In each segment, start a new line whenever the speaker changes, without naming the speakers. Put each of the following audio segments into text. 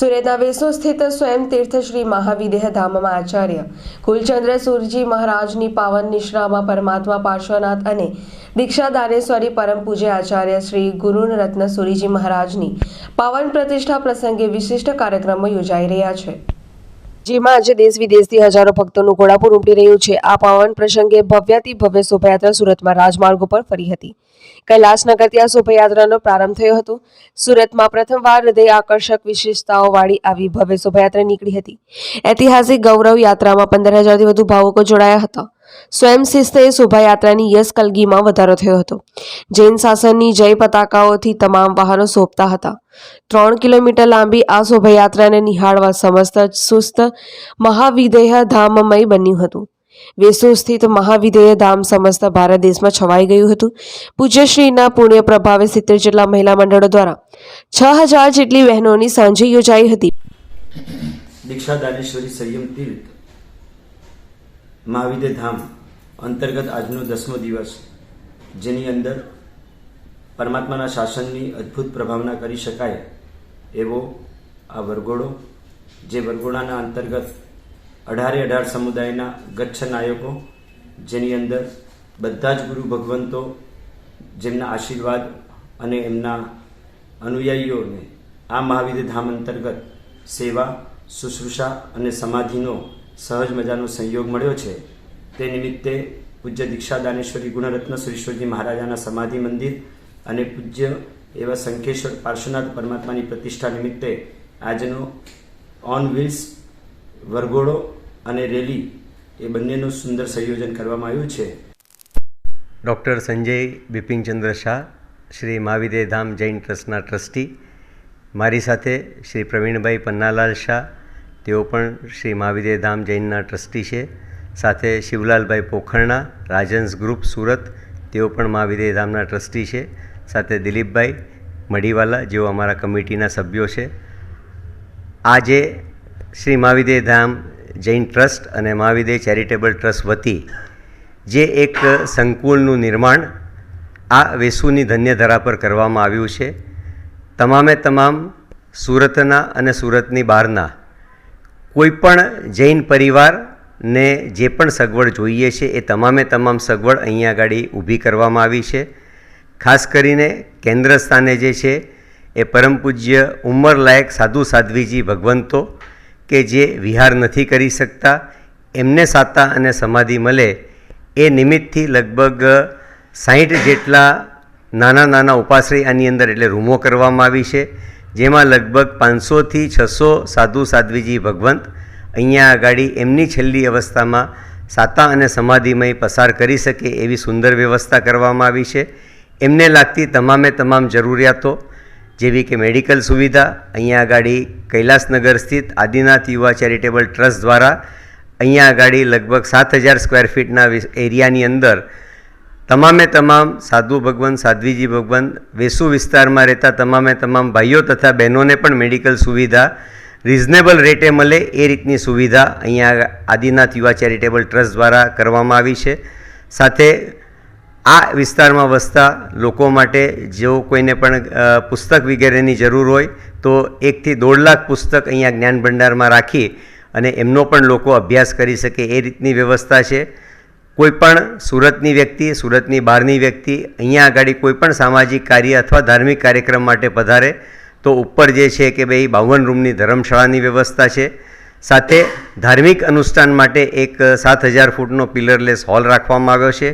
સુરતના વેસુ સ્થિત સ્વયં તીર્થ શ્રી મહાવિદેહ ધામમાં આચાર્ય કુલચંદ્ર સુરજી મહારાજની પાવન નિશ્રામાં પરમાત્મા પાર્શ્વનાથ અને દીક્ષા દાનેશ્વરી પરમ પૂજ્ય આચાર્ય શ્રી ગુરુન રત્ન સુરીજી મહારાજની પાવન પ્રતિષ્ઠા પ્રસંગે વિશિષ્ટ કાર્યક્રમો યોજાઈ રહ્યા છે. જેમાં આજે દેશ વિદેશથી હજારો ભક્તોનું ઘોડાપુર ઉમટી રહ્યું છે. આ પાવન પ્રસંગે ભવ્યાતિ ભવ્ય શોભાયાત્રા સુરતમાં રાજમાર્ગો પર ફરી હતી. કૈલાસનગરથી આ શોભાયાત્રાનો પ્રારંભ થયો હતો. સુરતમાં પ્રથમવાર હૃદય આકર્ષક વિશેષતાઓવાળી આવી ભવ્ય શોભાયાત્રા નીકળી હતી. ઐતિહાસિક ગૌરવ યાત્રામાં પંદર હજારથી વધુ ભાવુકો જોડાયા હતા. સ્વયં શિસ્તે શોભાયાત્રાની યશ કલગીમાં વધારો થયો હતો. જૈન શાસનની જય પતાકાઓથી તમામ વાહનો સોંપતા હતા. ત્રણ કિલોમીટર લાંબી આ શોભાયાત્રાને નિહાળવા સમસ્ત સુસ્ત મહાવિદેહ ધામમય બન્યું હતું. વેસુ સ્થિત મહાવિદેય ધામ સમસ્ત ભારત દેશમાં છવાઈ ગયું હતું. પૂજ્યશ્રીના પુણ્ય પ્રભાવે સિત્તેર જેટલા મહિલા મંડળો દ્વારા છ હજાર જેટલી બહેનોની સાંજે યોજાઈ હતી.
દીક્ષા દાનેશ્વરી સંયમ તીર્થ મહાવિદ્ય ધામ અંતર્ગત આજનો દસમો દિવસ, જેની અંદર પરમાત્માના શાસનની અદ્ભુત પ્રભાવના કરી શકાય એવો આ વરઘોડો, જે વરઘોડાના અંતર્ગત અઢારે અઢાર સમુદાયના ગચ્છ નાયકો, જેની અંદર બધા જ ગુરુ ભગવંતો જેમના આશીર્વાદ અને એમના અનુયાયીઓને આ મહાવીર ધામ અંતર્ગત સેવા, શુશ્રૂષા અને સમાધિનો સહજ મજાનો સંયોગ મળ્યો છે. તે નિમિત્તે પૂજ્ય દીક્ષા દાનેશ્વરી ગુણરત્ન શ્રીશ્વરજી મહારાજાના સમાધિ મંદિર અને પૂજ્ય એવા શંખેશ્વર પાર્શ્વનાથ પરમાત્માની પ્રતિષ્ઠા નિમિત્તે આજનો ઓન વ્હીલ્સ વરઘોડો અને રેલી એ બંનેનું સુંદર સંયોજન કરવામાં આવ્યું છે.
ડૉક્ટર સંજય બિપિનચંદ્ર શાહ, શ્રી મહાવિદય ધામ જૈન ટ્રસ્ટના ટ્રસ્ટી, મારી સાથે શ્રી પ્રવીણભાઈ પન્નાલાલ શાહ તેઓ પણ શ્રી મહાવીર ધામ જૈનના ટ્રસ્ટી છે. સાથે શિવલાલભાઈ પોખરણા, રાજન્સ ગ્રુપ સુરત, તેઓ પણ મહાવીર ધામના ટ્રસ્ટી છે. સાથે દિલીપભાઈ મડીવાલા જેઓ અમારા કમિટીના સભ્યો છે. આજે શ્રી મહાવીર ધામ જૈન ટ્રસ્ટ અને મહાવીર ચેરિટેબલ ટ્રસ્ટ વતી જે એક સંકુલનું નિર્માણ આ વેસુની ધન્યધરા પર કરવામાં આવ્યું છે. તમામે તમામ સુરતના અને સુરતની બહારના કોઈપણ જૈન પરિવારને જે પણ સગવડ જોઈએ છે, એ તમામે તમામ સગવડ અહીંયા આગળ ઊભી કરવામાં આવી છે. ખાસ કરીને કેન્દ્ર સ્થાને જે છે, એ પરમ પૂજ્ય ઉંમરલાયક સાધુ સાધ્વીજી ભગવંતો કે જે વિહાર નથી કરી શકતા, એમને સાતા અને સમાધિ મળે એ નિમિત્તથી લગભગ સાહીઠ જેટલા નાના નાના ઉપાશ્રય આની અંદર એટલે રૂમો કરવામાં આવી છે. જેમાં લગભગ પાંચસોથી છસો સાધુ સાધ્વીજી ભગવંત અહીંયા આગાડી એમની છેલ્લી અવસ્થામાં સાતા અને સમાધિમય પસાર કરી શકે એવી સુંદર વ્યવસ્થા કરવામાં આવી છે. એમને લાગતી તમામે તમામ જરૂરિયાતો જેવી કે મેડિકલ સુવિધા, અહીંયા આગાડી કૈલાસનગર સ્થિત આદિનાથ યુવા ચેરિટેબલ ટ્રસ્ટ દ્વારા અહીંયા આગાડી લગભગ સાત હજાર સ્ક્વેર ફીટના એરિયાની અંદર તમામે તમામ સાધુ ભગવાન, સાધ્વીજી ભગવાન, વેસુ વિસ્તારમાં રહેતા તમામે તમામ ભાઈઓ તથા બહેનોને પણ મેડિકલ સુવિધા રિઝનેબલ રેટે મળે એ રીતની સુવિધા અહીંયા આદિનાથ યુવા ચેરિટેબલ ટ્રસ્ટ દ્વારા કરવામાં આવી છે. સાથે આ વિસ્તારમાં વસતા લોકો માટે જો કોઈને પણ પુસ્તક વગેરેની જરૂર હોય તો એકથી દોઢ લાખ પુસ્તક અહીંયા જ્ઞાન ભંડારમાં રાખી અને એમનો પણ લોકો અભ્યાસ કરી શકે એ રીતની વ્યવસ્થા છે. કોઈપણ સુરતની વ્યક્તિ, સુરતની બહારની વ્યક્તિ, અહીંયા આગળ કોઈપણ સામાજિક કાર્ય અથવા ધાર્મિક કાર્યક્રમ માટે પધારે, તો ઉપર જે છે કે ભાઈ બાવન રૂમની ધર્મશાળાની વ્યવસ્થા છે. સાથે ધાર્મિક અનુષ્ઠાન માટે એક સાત હજાર ફૂટનો પિલરલેસ હોલ રાખવામાં આવ્યો છે.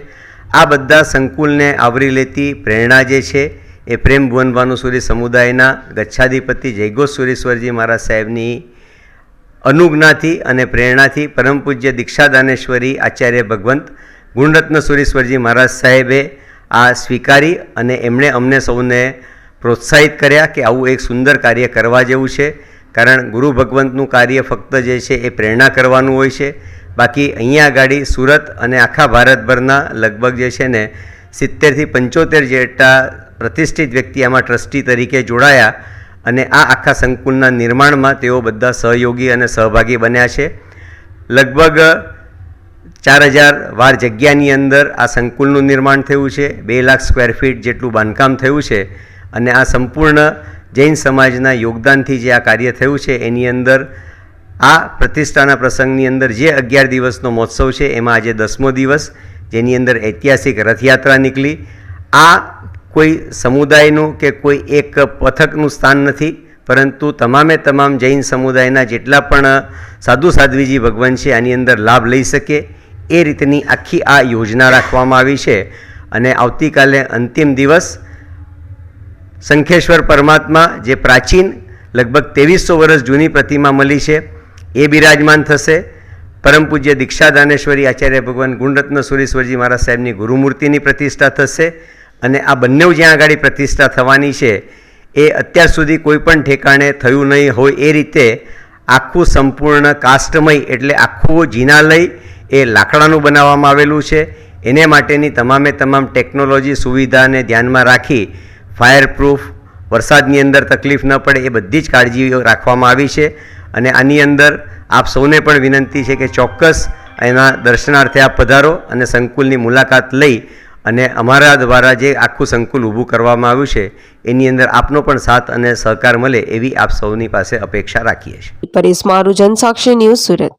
આ બધા સંકુલને આવરી લેતી પ્રેરણા જે છે એ પ્રેમ ભુવન ભાનુસુરી સમુદાયના ગચ્છાધિપતિ જયગોસ્વરેશ્વરજી મહારાજ સાહેબની અનુજ્ઞાથી અને પ્રેરણાથી પરમ પૂજ્ય દીક્ષાદાનેશ્વરી આચાર્ય ભગવંત ગુણરત્ન સુરેશ્વરજી મહારાજ સાહેબે આ સ્વીકારી અને એમણે અમને સૌને પ્રોત્સાહિત કર્યા કે આવું એક સુંદર કાર્ય કરવા જેવું છે, કારણ ગુરુ ભગવંતનું કાર્ય ફક્ત જે છે એ પ્રેરણા કરવાનું હોય છે. બાકી અહીંયા આગળ સુરત અને આખા ભારતભરના લગભગ જે છે ને સિત્તેરથી પંચોતેર જેટલા પ્રતિષ્ઠિત વ્યક્તિ આમાં ટ્રસ્ટી તરીકે જોડાયા. અને આ આખા સંકુલના નિર્માણમાં તેઓ બધા સહયોગી અને સહભાગી બન્યા છે. લગભગ ચાર હજાર વાર જગ્યાની અંદર આ સંકુલનું નિર્માણ થયું છે. બે લાખ સ્ક્વેર ફીટ જેટલું બાંધકામ થયું છે અને આ સંપૂર્ણ જૈન સમાજના યોગદાનથી જે આ કાર્ય થયું છે, એની અંદર આ પ્રતિષ્ઠાના પ્રસંગની અંદર જે અગિયાર દિવસનો મહોત્સવ છે, એમાં આજે દસમો દિવસ, જેની અંદર ઐતિહાસિક રથયાત્રા નીકળી. આ કોઈ સમુદાયનું કે કોઈ એક પથકનું સ્થાન નથી, પરંતુ તમામે તમામ જૈન સમુદાયના જેટલા પણ સાધુ સાધ્વીજી ભગવાન છે, આની અંદર લાભ લઈ શકે એ રીતની આખી આ યોજના રાખવામાં આવી છે. અને આવતીકાલે અંતિમ દિવસ શંખેશ્વર પરમાત્મા, જે પ્રાચીન, લગભગ ત્રેવીસો વર્ષ જૂની પ્રતિમા મળી છે, એ બિરાજમાન થશે. પરમ પૂજ્ય દીક્ષા દાનેશ્વરી આચાર્ય ભગવાન ગુણરત્ન સુરેશ્વરજી મહારાજ સાહેબની ગુરુમૂર્તિની પ્રતિષ્ઠા થશે. અને આ બંને જ્યાં આગળ પ્રતિષ્ઠા થવાની છે, એ અત્યાર સુધી કોઈ પણ ઠેકાણે થયું નહીં હોય એ રીતે આખું સંપૂર્ણ કાસ્ટમય એટલે આખું જીનાલય એ લાકડાનું બનાવવામાં આવેલું છે. એને માટેની તમામે તમામ ટેકનોલોજી સુવિધાને ધ્યાનમાં રાખી ફાયરપ્રૂફ, વરસાદની અંદર તકલીફ ન પડે એ બધી જ કાળજીઓ રાખવામાં આવી છે. અને આની અંદર આપ સૌને પણ વિનંતી છે કે ચોક્કસ એના દર્શનાર્થે આપ પધારો અને સંકુલની મુલાકાત લઈ અને અમારા દ્વારા જે આખું સંકુલ ઊભું કરવામાં આવ્યું છે, એની અંદર આપનો પણ સાથ અને સહકાર મળે એવી આપ સૌની પાસે અપેક્ષા રાખીએ છીએ.
પરેશ મારું જનસાક્ષી ન્યૂઝ સુરત.